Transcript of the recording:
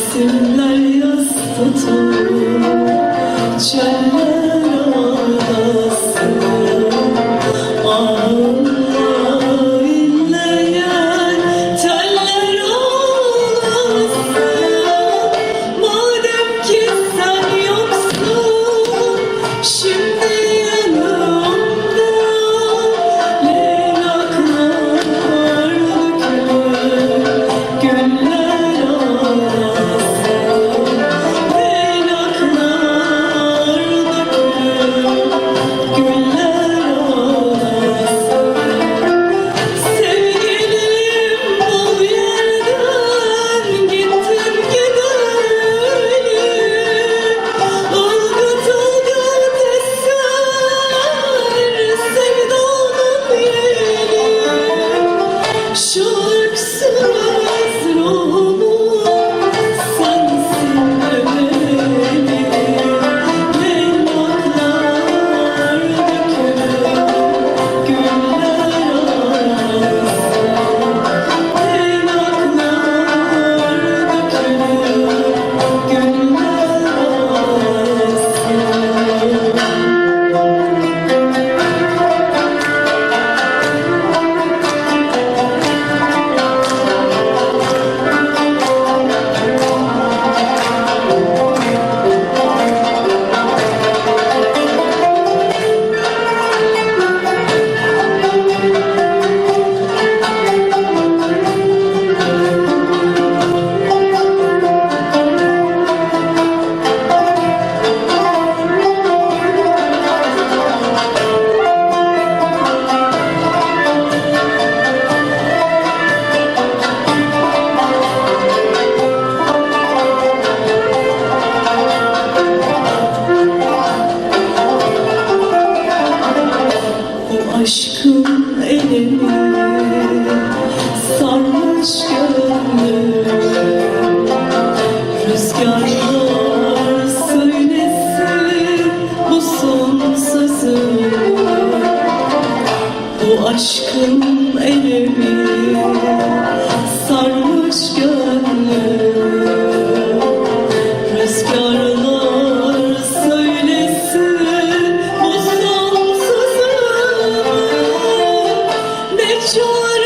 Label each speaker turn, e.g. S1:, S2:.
S1: Resimler yaz tutur Çeller ağlasın Ağlar inleyen Teller ağlasın Madem ki sen yoksun Şimdi sarmış gönlüm. Rüzgarlar söylesin bu son Bu aşkın joy.